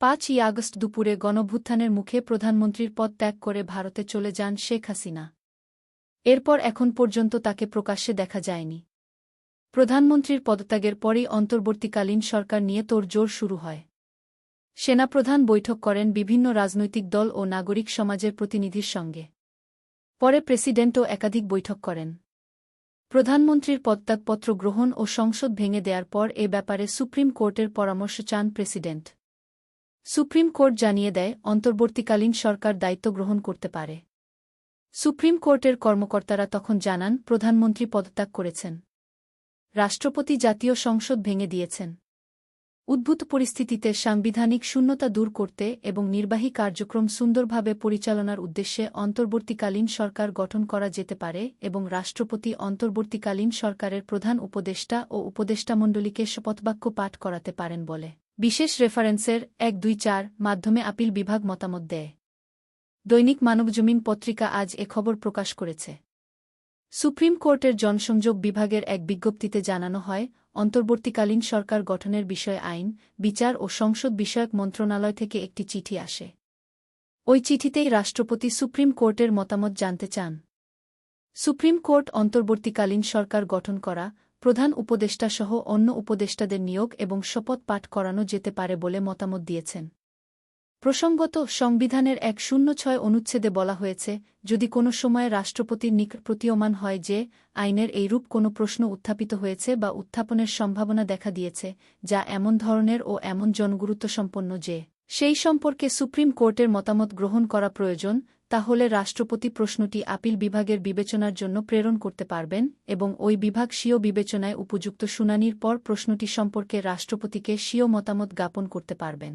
পাঁচই আগস্ট দুপুরে গণভ্যুত্থানের মুখে প্রধানমন্ত্রীর পদ ত্যাগ করে ভারতে চলে যান শেখ হাসিনা। এরপর এখন পর্যন্ত তাকে প্রকাশ্যে দেখা যায়নি। প্রধানমন্ত্রীর পদত্যাগের পরই অন্তর্বর্তীকালীন সরকার নিয়ে তোড়জোড় শুরু হয়। সেনাপ্রধান বৈঠক করেন বিভিন্ন রাজনৈতিক দল ও নাগরিক সমাজের প্রতিনিধির সঙ্গে। পরে প্রেসিডেন্টও একাধিক বৈঠক করেন। প্রধানমন্ত্রীর পদত্যাগপত্র গ্রহণ ও সংসদ ভেঙে দেওয়ার পর এ ব্যাপারে সুপ্রিম কোর্টের পরামর্শ চান প্রেসিডেন্ট। সুপ্রিম কোর্ট জানিয়ে দেয়, অন্তর্বর্তীকালীন সরকার দায়িত্ব গ্রহণ করতে পারে। সুপ্রিম কোর্টের কর্মকর্তারা তখন জানান, প্রধানমন্ত্রী পদত্যাগ করেছেন। রাষ্ট্রপতি জাতীয় সংসদ ভেঙে দিয়েছেন। উদ্ভূত পরিস্থিতিতে সাংবিধানিক শূন্যতা দূর করতে এবং নির্বাহী কার্যক্রম সুন্দরভাবে পরিচালনার উদ্দেশ্যে অন্তর্বর্তীকালীন সরকার গঠন করা যেতে পারে এবং রাষ্ট্রপতি অন্তর্বর্তীকালীন সরকারের প্রধান উপদেষ্টা ও উপদেষ্টামণ্ডলীকে শপথবাক্য পাঠ করাতে পারেন বলে। বিশেষ রেফারেন্সের এক দুই চার মাধ্যমে আপিল বিভাগ মতামত দেয়। দৈনিক মানবজমিন পত্রিকা আজ এ খবর প্রকাশ করেছে। সুপ্রিম কোর্টের জনসংযোগ বিভাগের এক বিজ্ঞপ্তিতে জানানো হয় অন্তর্বর্তীকালীন সরকার গঠনের বিষয়ে আইন, বিচার ও সংসদ বিষয়ক মন্ত্রণালয় থেকে একটি চিঠি আসে। ওই চিঠিতেই রাষ্ট্রপতি সুপ্রিম কোর্টের মতামত জানতে চান। সুপ্রিম কোর্ট অন্তর্বর্তীকালীন সরকার গঠন করা, প্রধান উপদেষ্টাসহ অন্য উপদেষ্টাদের নিয়োগ এবং শপথ পাঠ করানো যেতে পারে বলে মতামত দিয়েছেন। প্রসঙ্গত, সংবিধানের এক শূন্য ছয় অনুচ্ছেদে বলা হয়েছে, যদি কোনো সময়ে রাষ্ট্রপতির নিকট প্রতীয়মান হয় যে, আইনের এইরূপ কোনো প্রশ্ন উত্থাপিত হয়েছে বা উত্থাপনের সম্ভাবনা দেখা দিয়েছে, যা এমন ধরনের ও এমন জনগুরুত্বসম্পন্ন যে, সেই সম্পর্কে সুপ্রিম কোর্টের মতামত গ্রহণ করা প্রয়োজন, তাহলে রাষ্ট্রপতি প্রশ্নটি আপিল বিভাগের বিবেচনার জন্য প্রেরণ করতে পারবেন এবং ওই বিভাগ স্বীয় বিবেচনায় উপযুক্ত শুনানির পর প্রশ্নটি সম্পর্কে রাষ্ট্রপতিকে স্বীয় মতামত জ্ঞাপন করতে পারবেন।